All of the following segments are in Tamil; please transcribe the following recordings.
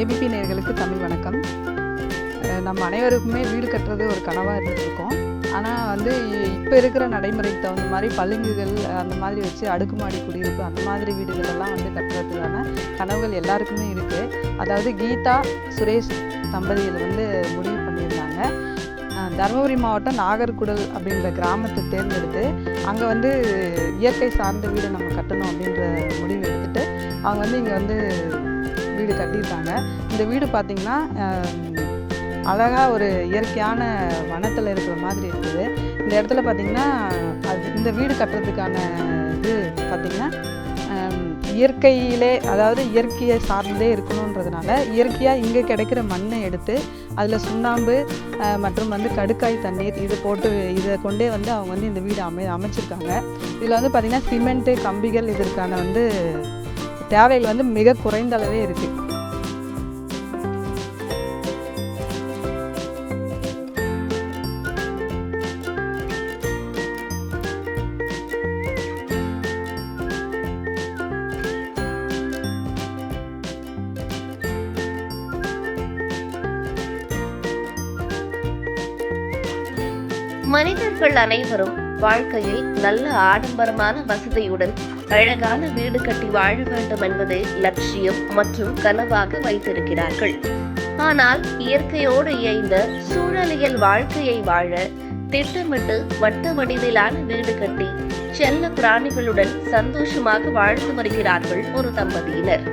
ஏபிபி நேர்களுக்கு தமிழ் வணக்கம். நம்ம அனைவருக்குமே வீடு கட்டுறது ஒரு கனவாக இருந்துகிட்ருக்கோம் ஆனால் வந்து இப்போ இருக்கிற நடைமுறைக்கு தகுந்த மாதிரி பளிங்குகள் அந்த மாதிரி வச்சு அடுக்குமாடி குடியிருப்பு அந்த மாதிரி வீடுகளெல்லாம் வந்து கட்டுறதுக்கான கனவுகள் எல்லாருக்குமே இருக்குது அதாவது கீதா சுரேஷ் தம்பதியில் வந்து முடிவு பண்ணியிருந்தாங்க. தருமபுரி மாவட்டம் நாகர்குடல் அப்படின்ற கிராமத்தை தேர்ந்தெடுத்து அங்கே வந்து இயற்கை சார்ந்த வீடு நம்ம கட்டணும் அப்படின்ற முடிவு எடுத்துகிட்டு அவங்க வந்து இங்கே வந்து வீடு கட்டியிருக்காங்க. இந்த வீடு பார்த்திங்கன்னா அழகாக ஒரு இயற்கையான வனத்தில் இருக்கிற மாதிரி இருக்குது. இந்த இடத்துல பார்த்திங்கன்னா அது இந்த வீடு கட்டுறதுக்கான இது பார்த்திங்கன்னா இயற்கையிலே அதாவது இயற்கையை சார்ந்தே இருக்கணுன்றதுனால இயற்கையாக இங்கே கிடைக்கிற மண்ணை எடுத்து அதில் சுண்ணாம்பு மற்றும் வந்து கடுக்காய் தண்ணீர் இது போட்டு இதை கொண்டே வந்து அவங்க வந்து இந்த வீடு அமை அமைச்சிருக்காங்க. இதில் வந்து பார்த்திங்கன்னா சிமெண்ட்டு கம்பிகள் இதற்கான வந்து தேவைகள் வந்து மிக குறைந்த அளவே இருக்குது மனிதர்கள் அனைவரும் வாழ்க்கையில் நல்ல ஆடம்பரமான வசதியுடன் அழகான வீடு கட்டி வாழ வேண்டும் என்பதே லட்சியம் மற்றும் கனவாக வைத்திருக்கிறார்கள். ஆனால் இயற்கையோடு இயைந்த சூழலியல் வாழ்க்கையை வாழ திட்டமிட்டு வட்ட வடிவிலான வீடு கட்டி செல்ல பிராணிகளுடன் சந்தோஷமாக வாழ்ந்து வருகிறார்கள் ஒரு தம்பதியினர்.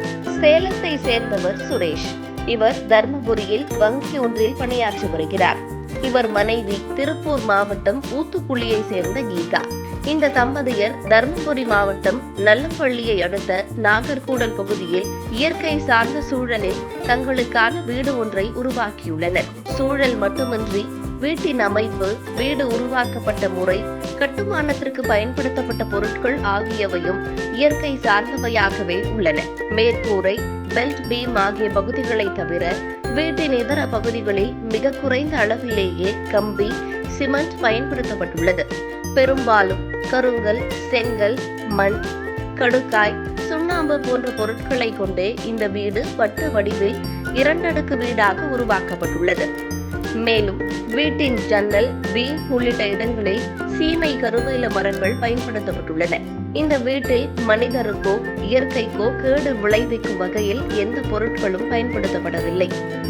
சேலத்தை சேர்ந்தவர் சுரேஷ். இவர் தர்மபுரியில் வங்கி ஒன்றில் பணியாற்றி வருகிறார். இவர் மனைவி திருப்பூர் மாவட்டம் ஊத்துக்குழியை சேர்ந்த கீதா. இந்த தம்பதியர் தருமபுரி மாவட்டம் நல்லம்பள்ளியை அடுத்த நாகர்கூடல் பகுதியில் இயற்கை சார்ந்த சூழலில் தங்களுக்கான வீடு ஒன்றை உருவாக்கியுள்ளனர். சூழல் மட்டுமின்றி வீட்டின் அமைப்பு வீடு உருவாக்கப்பட்ட முறை கட்டுமானத்திற்கு பயன்படுத்தப்பட்ட பொருட்கள் ஆகியவையும் இயற்கை சார்ந்தவையாகவே உள்ளன. மேற்கூரை பெல்ட் பீம் ஆகிய பகுதிகளை தவிர வீட்டின் இதர பகுதிகளில் மிக குறைந்த அளவிலேயே கம்பி சிமெண்ட் பயன்படுத்தப்பட்டுள்ளது. பெரும்பாலும் கருங்கல் செங்கல் மண் கடுக்காய் சுண்ணாம்பு போன்ற பொருட்களை கொண்டே இந்த வீடு வட்டு வடிவில் இரண்டடுக்கு வீடாக உருவாக்கப்பட்டுள்ளது. மேலும் வீட்டின் ஜன்னல் வீண் உள்ளிட்ட இடங்களில் சீமை கருவேல மரங்கள் பயன்படுத்தப்பட்டுள்ளன. இந்த வீட்டில் மனிதருக்கோ இயற்கைக்கோ கேடு விளைவிக்கும் வகையில் எந்த பொருட்களும் பயன்படுத்தப்படவில்லை.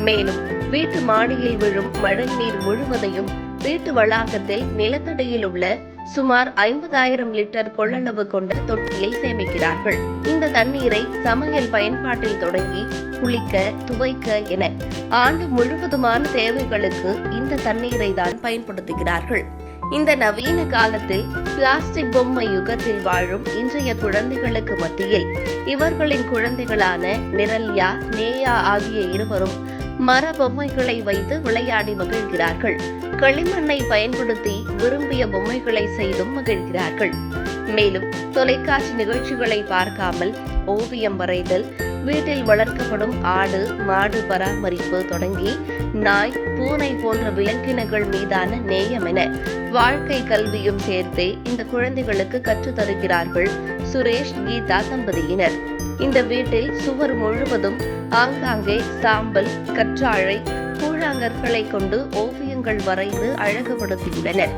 மேலும் வீட்டு மாடியில் விழும் மழை நீர் முழுவதையும் வீட்டு வளாகத்தில் நிலத்தடியில் உள்ள சுமார் ஐம்பதாயிரம் லிட்டர் கொள்ளளவு கொண்ட தொட்டியில் சேமிக்கிறார்கள். இந்த தண்ணீரை சமையல் பயன்பாட்டில் தொடங்கி குளிக்க துவைக்க என ஆண்டு முழுவதுமான தேவைகளுக்கு இந்த தண்ணீரை தான் பயன்படுத்துகிறார்கள். இந்த நவீன காலத்தில் பிளாஸ்டிக் பொம்மை யுகத்தில் வாழும் இன்றைய குழந்தைகளுக்கு மத்தியில் இவர்களின் குழந்தைகளான நிரல்யா நேயா ஆகிய இருவரும் மர பொம்மைகளை வைத்து விளையாடி மகிழ்கிறார்கள். களிமண்ணை பயன்படுத்தி விரும்பிய பொம்மைகளை செய்தும் மகிழ்கிறார்கள். மேலும் தொலைக்காட்சி நிகழ்ச்சிகளை பார்க்காமல் ஓவியம் வரைதல் வீட்டில் வளர்க்கப்படும் ஆடு மாடு பராமரிப்பு தொடங்கி நாய் பூனை போன்ற விலங்கினங்கள் மீதான நேயம் என வாழ்க்கை கல்வியும் சேர்த்தே இந்த குழந்தைகளுக்கு கற்றுத் தருகிறார்கள் சுரேஷ் கீதா தம்பதியினர். இந்த வீட்டில் சுவர் முழுவதும் ஆங்காங்கே சாம்பல் கற்றாழை கூழாங்கற்களை கொண்டு ஓவியங்கள் வரைந்து அழகுபடுத்தியுள்ளனர்.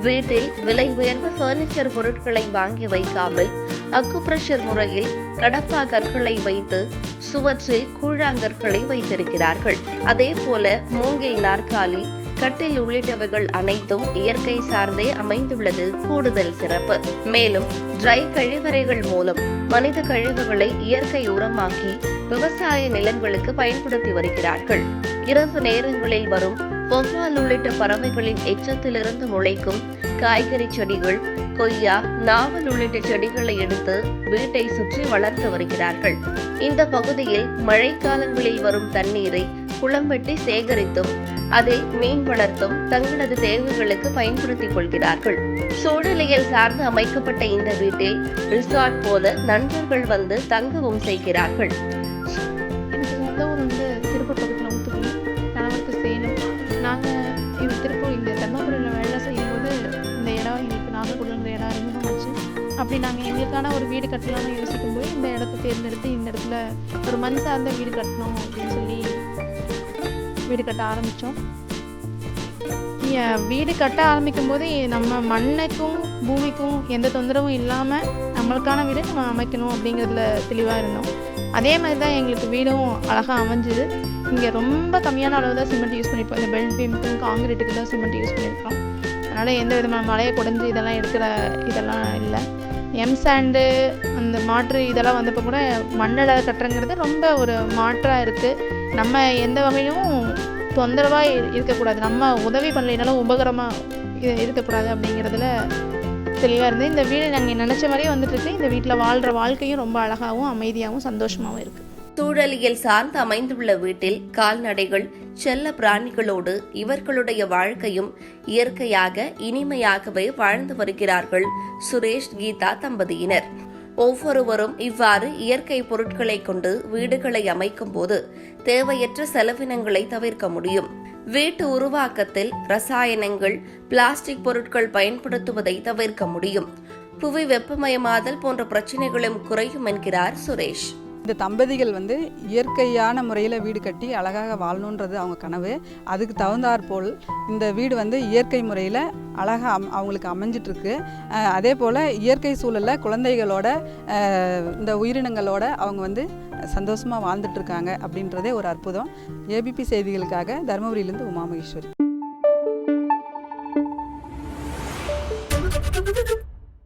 வீட்டில் விலை உயர்ந்த பர்னிச்சர் பொருட்களை வாங்கி வைக்காமல் அக்குப்ரெஷர் முறையில் கடப்பா கற்களை வைத்து சுவற்றில் கூழாங்கற்களை வைத்திருக்கிறார்கள். அதே போல மூங்கில் நாற்காலி கட்டில் உள்ளிட்டவைகள் அனைத்தும் இயற்கை சார்ந்தே அமைந்துள்ளது. கூடுதல் சிறப்பு. மேலும் ட்ரை கழிவறைகள் மூலம் மனித கழிவுகளை இயற்கை உரமாக்கி விவசாய நிலங்களுக்கு பயன்படுத்தி வருகிறார்கள். இரவு நேரங்களில் வரும் பொவ்வால் உள்ளிட்ட பறவைகளின் எச்சத்திலிருந்து முளைக்கும் காய்கறி செடிகள் கொய்யா நாவல் உள்ளிட்ட செடிகளை எடுத்து வீட்டை சுற்றி வளர்த்து வருகிறார்கள். இந்த பகுதியில் மழைக்காலங்களில் வரும் தண்ணீரை குளம் வெட்டி சேகரித்தும் அதை மீன் வளர்த்தும் தங்களது தேவைகளுக்கு பயன்படுத்திக் கொள்கிறார்கள். சூழ்நிலையில் சார்ந்து அமைக்கப்பட்ட இந்த வீட்டில் ரிசார்ட் போல நண்பர்கள் வந்து தங்கவும் செய்கிறார்கள். அப்படி நாங்கள் எங்களுக்கான ஒரு வீடு கட்டலாம்னு யோசிக்கும்போது இந்த இடத்த தேர்ந்தெடுத்து இந்த இடத்துல ஒரு மண் சார்ந்த வீடு கட்டணும் அப்படின்னு சொல்லி வீடு கட்ட ஆரம்பித்தோம் வீடு கட்ட ஆரம்பிக்கும் போது நம்ம மண்ணுக்கும் பூமிக்கும் எந்த தொந்தரவும் இல்லாமல் நம்மளுக்கான வீடு நம்ம அமைக்கணும் அப்படிங்கிறதுல தெளிவாக இருந்தோம். அதே மாதிரி தான் எங்களுக்கு வீடும் அழகாக அமைஞ்சுது. இங்கே ரொம்ப கம்மியான அளவு தான் சிமெண்ட் யூஸ் பண்ணியிருப்போம் இந்த பெல்ட் பீமுக்கும் காங்கிரீட்டுக்கு தான் சிமெண்ட் யூஸ் பண்ணியிருக்கோம் அதனால் எந்த விதமான மழையை குடஞ்சி இதெல்லாம் எடுக்கிற இதெல்லாம் இல்லை. எம் சாண்டு அந்த மாற்று இதெல்லாம் வந்தப்போ கூட மண்ணில் கட்டுறங்கிறது ரொம்ப ஒரு மாற்றாக இருக்குது நம்ம எந்த வகையும் தொந்தரவாக இருக்கக்கூடாது. நம்ம உதவி பண்ணலைனாலும் உபகரமாக இது இருக்கக்கூடாது அப்படிங்கிறதுல தெளிவாக இருந்து இந்த வீடு நாங்கள் நினச்ச மாதிரியே வந்துட்டுருக்கு இந்த வீட்டில் வாழ்கிற வாழ்க்கையும் ரொம்ப அழகாகவும் அமைதியாகவும் சந்தோஷமாகவும் இருக்குது சூழலியல் சார்ந்து அமைந்துள்ள வீட்டில் கால்நடைகள் செல்ல பிராணிகளோடு இவர்களுடைய வாழ்க்கையும் இயற்கையாக இனிமையாகவே வாழ்ந்து வருகிறார்கள் சுரேஷ் கீதா தம்பதியினர். ஒவ்வொருவரும் இவ்வாறு இயற்கை பொருட்களை கொண்டு வீடுகளை அமைக்கும் போது தேவையற்ற செலவினங்களை தவிர்க்க முடியும். வீட்டு உருவாக்கத்தில் ரசாயனங்கள் பிளாஸ்டிக் பொருட்கள் பயன்படுத்துவதை தவிர்க்க முடியும். புவி வெப்பமயமாதல் போன்ற பிரச்சனைகளும் குறையும் என்கிறார் சுரேஷ். இந்த தம்பதிகள் வந்து இயற்கையான முறையில் வீடு கட்டி அழகாக வாழணுன்றது அவங்க கனவு. அதுக்கு தகுந்தாற்போல் இந்த வீடு வந்து இயற்கை முறையில் அழகாக அம் அவங்களுக்கு அமைஞ்சிட்ருக்கு. அதே போல் இயற்கை சூழலில் குழந்தைகளோட இந்த உயிரினங்களோட அவங்க வந்து சந்தோஷமாக வாழ்ந்துட்டுருக்காங்க அப்படின்றதே ஒரு அற்புதம். ஏபிபி செய்திகளுக்காக தருமபுரியிலேருந்து உமா மகேஸ்வரி.